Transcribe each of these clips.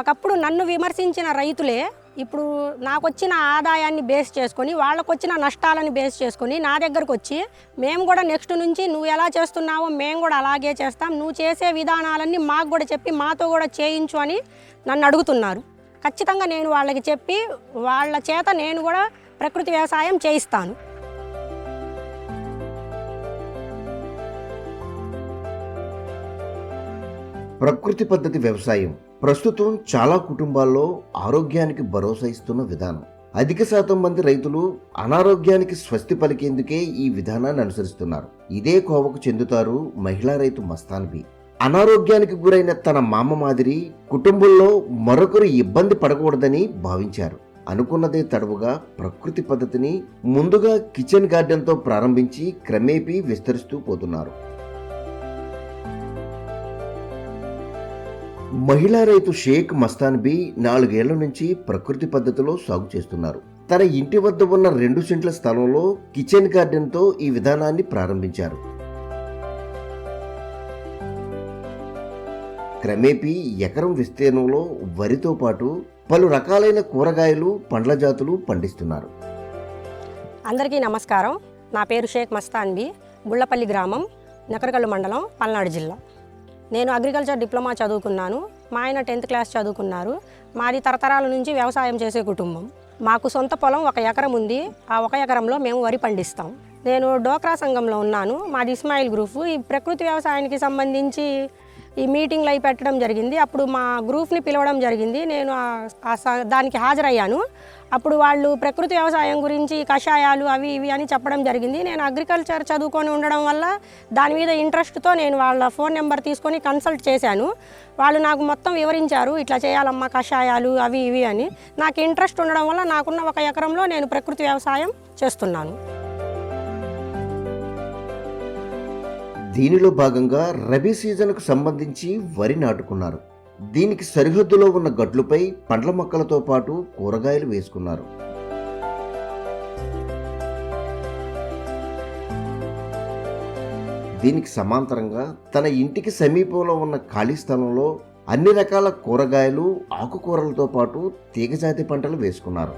ఒకప్పుడు నన్ను విమర్శించిన రైతులే ఇప్పుడు నాకు వచ్చిన ఆదాయాన్ని బేస్ చేసుకొని వాళ్ళకు వచ్చిన నష్టాలని బేస్ చేసుకొని నా దగ్గరకు వచ్చి మేము కూడా నెక్స్ట్ నుంచి నువ్వు ఎలా చేస్తున్నావో మేము కూడా అలాగే చేస్తాం నువ్వు చేసే విధానాలన్నీ మాకు కూడా చెప్పి మాతో కూడా చేయించు అని నన్ను అడుగుతున్నారు. ఖచ్చితంగా నేను వాళ్ళకి చెప్పి వాళ్ళ చేత నేను కూడా ప్రకృతి వ్యవసాయం చేయిస్తాను. ప్రకృతి పద్ధతి వ్యవసాయం ప్రస్తుతం చాలా కుటుంబాల్లో ఆరోగ్యానికి భరోసా ఇస్తున్న విధానం. అధిక శాతం మంది రైతులు అనారోగ్యానికి స్వస్తి పలికేందుకే ఈ విధానాన్ని అనుసరిస్తున్నారు. ఇదే కోవకు చెందుతారు మహిళా రైతు మస్తాన్బి అనారోగ్యానికి గురైన తన మామ మాదిరి కుటుంబంలో మరొకరు ఇబ్బంది పడకూడదని భావించారు. అనుకున్నదే తడవుగా ప్రకృతి పద్ధతిని ముందుగా కిచెన్ గార్డెన్తో ప్రారంభించి క్రమేపీ విస్తరిస్తూ పోతున్నారు. మహిళా రైతు షేక్ మస్తాన్ బి నాలుగేళ్ళ నుంచి ప్రకృతి పద్ధతిలో సాగు చేస్తున్నారు. తన ఇంటి వద్ద ఉన్న రెండు సెంట్ల స్థలంలో కిచెన్ గార్డెన్తో ఈ విధానాన్ని ప్రారంభించారు. క్రమేపీ ఎకరం విస్తీర్ణంలో వరితో పాటు పలు రకాలైన కూరగాయలు పండ్ల జాతులు పండిస్తున్నారు. అందరికీ నమస్కారం. నా పేరు షేక్ మస్తాన్బి గుళ్ళపల్లి గ్రామం నకరకల్లు మండలం పల్నాడు జిల్లా. నేను అగ్రికల్చర్ డిప్లొమా చదువుకున్నాను. మా ఆయన టెన్త్ క్లాస్ చదువుకున్నారు. మాది తరతరాల నుంచి వ్యవసాయం చేసే కుటుంబం. మాకు సొంత పొలం ఒక ఎకరం ఉంది. ఆ ఒక ఎకరంలో మేము వరి పండిస్తాం. నేను డోక్రా సంఘంలో ఉన్నాను. మాది ఇస్మాయిల్ గ్రూపు ఈ ప్రకృతి వ్యవసాయానికి సంబంధించి ఈ మీటింగ్లు అవి పెట్టడం జరిగింది. అప్పుడు మా గ్రూప్ని పిలవడం జరిగింది. నేను దానికి హాజరయ్యాను. అప్పుడు వాళ్ళు ప్రకృతి వ్యవసాయం గురించి కషాయాలు అవి ఇవి అని చెప్పడం జరిగింది. నేను అగ్రికల్చర్ చదువుకొని ఉండడం వల్ల దాని మీద ఇంట్రెస్ట్తో నేను వాళ్ళ ఫోన్ నెంబర్ తీసుకొని కన్సల్ట్ చేశాను. వాళ్ళు నాకు మొత్తం వివరించారు ఇట్లా చేయాలమ్మా కషాయాలు అవి ఇవి అని. నాకు ఇంట్రెస్ట్ ఉండడం వల్ల నాకున్న ఒక ఎకరంలో నేను ప్రకృతి వ్యవసాయం చేస్తున్నాను. దీనిలో భాగంగా రబీ సీజన్కు సంబంధించి వరి నాటుకున్నారు. దీనికి సరిహద్దులో ఉన్న గట్లుపై పండ్ల మొక్కలతో పాటు కూరగాయలు వేసుకున్నారు. దీనికి సమాంతరంగా తన ఇంటికి సమీపంలో ఉన్న ఖాళీ స్థలంలో అన్ని రకాల కూరగాయలు ఆకుకూరలతో పాటు తీగజాతి పంటలు వేసుకున్నారు.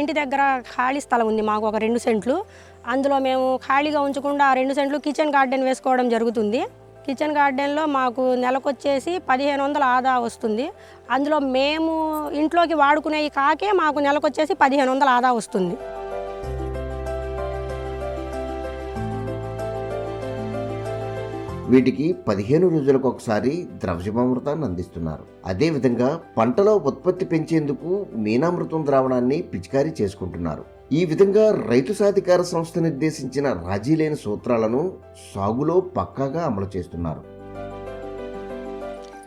ఇంటి దగ్గర ఖాళీ స్థలం ఉంది మాకు ఒక రెండు సెంట్లు. అందులో మేము ఖాళీగా ఉంచకుండా ఆ రెండు సెంట్లు కిచెన్ గార్డెన్ వేసుకోవడం జరుగుతుంది. కిచెన్ గార్డెన్లో మాకు నెలకొచ్చేసి పదిహేను వందల ఆదా వస్తుంది. అందులో మేము ఇంట్లోకి వాడుకునేవి కాకే మాకు నెలకొచ్చేసి పదిహేను వందల ఆదా వస్తుంది. వీటికి పదిహేను రోజులకు ఒకసారి ద్రవ్యమామృతాన్ని అందిస్తున్నారు. అదేవిధంగా పంటలో ఉత్పత్తి పెంచేందుకు మీనామృతం ద్రావణాన్ని పిచికారీ చేసుకుంటున్నారు. ఈ విధంగా రైతు సాధికార సంస్థ నిర్దేశించిన రాజీ లేని సూత్రాలను సాగులో పక్కాగా అమలు చేస్తున్నారు.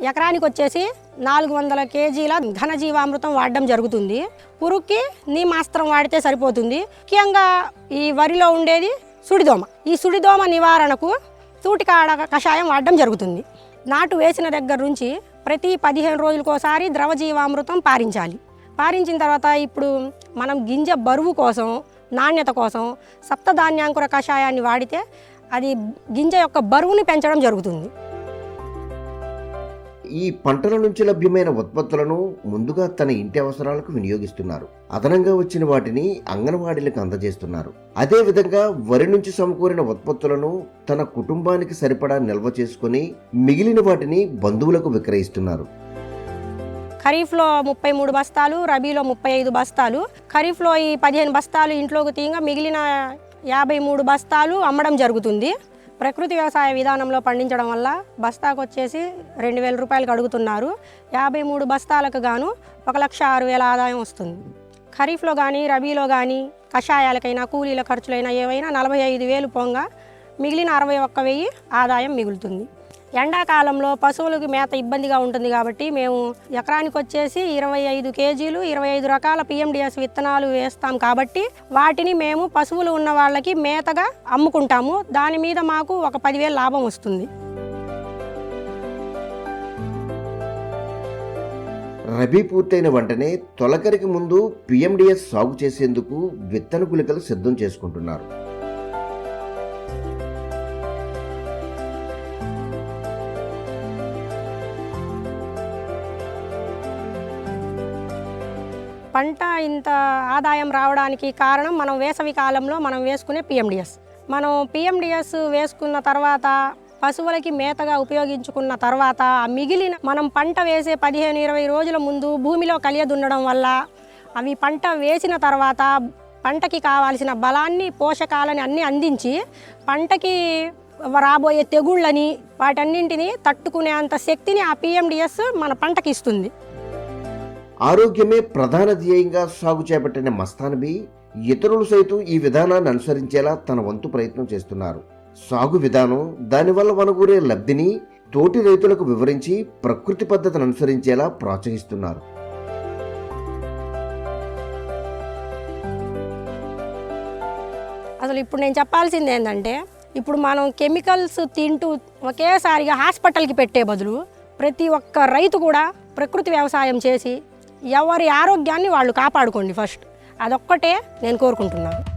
ఎకరానికి వచ్చేసి నాలుగు వందల కేజీల ఘనజీవామృతం వాడడం జరుగుతుంది. పురుగుకి నీమాస్త్రం వాడితే సరిపోతుంది. ముఖ్యంగా ఈ వరిలో ఉండేది సుడిదోమ. ఈ సుడిదోమ నివారణకు తూటికాడ కషాయం వాడడం జరుగుతుంది. నాటు వేసిన దగ్గర నుంచి ప్రతి పదిహేను రోజులకోసారి ద్రవజీవామృతం పారించాలి. పారించిన తర్వాత ఇప్పుడు మనం గింజ బరువు కోసం నాణ్యత కోసం సప్తధాన్యాంకుర కషాయాన్ని వాడితే అది గింజ యొక్క బరువుని పెంచడం జరుగుతుంది. ఈ పంటల నుంచి లభ్యమైన ఉత్పత్తులను ముందుగా తన ఇంటి అవసరాలకు వినియోగిస్తున్నారు. అదనంగా వచ్చిన వాటిని అంగన్వాడీలకు అందజేస్తున్నారు. అదేవిధంగా వరి నుంచి సమకూరిన ఉత్పత్తులను తన కుటుంబానికి సరిపడా నిల్వ చేసుకుని మిగిలిన వాటిని బంధువులకు విక్రయిస్తున్నారు. ఖరీఫ్లో ముప్పై మూడు బస్తాలు రబీలో ముప్పై ఐదు బస్తాలు. ఖరీఫ్లో ఈ పదిహేను బస్తాలు ఇంట్లోకి తీయగా మిగిలిన యాభై మూడు బస్తాలు అమ్మడం జరుగుతుంది. ప్రకృతి వ్యవసాయ విధానంలో పండించడం వల్ల బస్తాకు వచ్చేసి రెండు వేల రూపాయలకు అడుగుతున్నారు. యాభై మూడు బస్తాలకు గాను ఒక లక్ష ఆరు వేల ఆదాయం వస్తుంది. ఖరీఫ్లో కానీ రబీలో కానీ కషాయాలకైనా కూలీల ఖర్చులైనా ఏవైనా నలభై ఐదు వేలు పోంగా మిగిలిన అరవై ఒక్క వెయ్యి ఆదాయం మిగులుతుంది. ఎండాకాలంలో పశువులకు మేత ఇబ్బందిగా ఉంటుంది కాబట్టి మేము ఎకరానికి వచ్చేసి ఇరవై ఐదు కేజీలు ఇరవై ఐదు రకాల పిఎండిఎస్ విత్తనాలు వేస్తాం కాబట్టి వాటిని మేము పశువులు ఉన్న వాళ్ళకి మేతగా అమ్ముకుంటాము. దాని మీద మాకు ఒక పదివేలు లాభం వస్తుంది. రబీ పూర్తయిన వెంటనే తొలకరికి ముందు పిఎండిఎస్ సాగు చేసేందుకు విత్తన గుళికలు సిద్ధం చేసుకుంటున్నారు. పంట ఇంత ఆదాయం రావడానికి కారణం మనం వేసవి కాలంలో మనం వేసుకునే పిఎండిఎస్ మనం పిఎండిఎస్ వేసుకున్న తర్వాత పశువులకి మేతగా ఉపయోగించుకున్న తర్వాత మిగిలిన మనం పంట వేసే పదిహేను ఇరవై రోజుల ముందు భూమిలో కలియదున్నడం వల్ల అవి పంట వేసిన తర్వాత పంటకి కావాల్సిన బలాన్ని పోషకాలని అన్నీ అందించి పంటకి రాబోయే తెగుళ్ళని వాటన్నింటినీ తట్టుకునేంత శక్తిని ఆ పిఎండిఎస్ మన పంటకి ఇస్తుంది. ఆరోగ్యమే ప్రధాన ధ్యేయంగా సాగు చేపట్టిన మస్తానబి ఇతరులు సైతం ఈ విధానాన్ని అనుసరించేలా తన వంతు ప్రయత్నం చేస్తున్నారు. సాగు విధానం దానివల్ల వనగూరే లబ్ధిని తోటి రైతులకు వివరించి ప్రకృతి పద్ధతిని అనుసరించేలా ప్రోత్సహిస్తున్నారు. అసలు ఇప్పుడు నేను చెప్పాల్సింది ఏంటంటే ఇప్పుడు మనం కెమికల్స్ తింటూ ఒకేసారిగా హాస్పిటల్కి పెట్టే బదులు ప్రతి ఒక్క రైతు కూడా ప్రకృతి వ్యవసాయం చేసి ఎవరి ఆరోగ్యాన్ని వాళ్ళు కాపాడుకోండి ఫస్ట్. అదొక్కటే నేను కోరుకుంటున్నాను.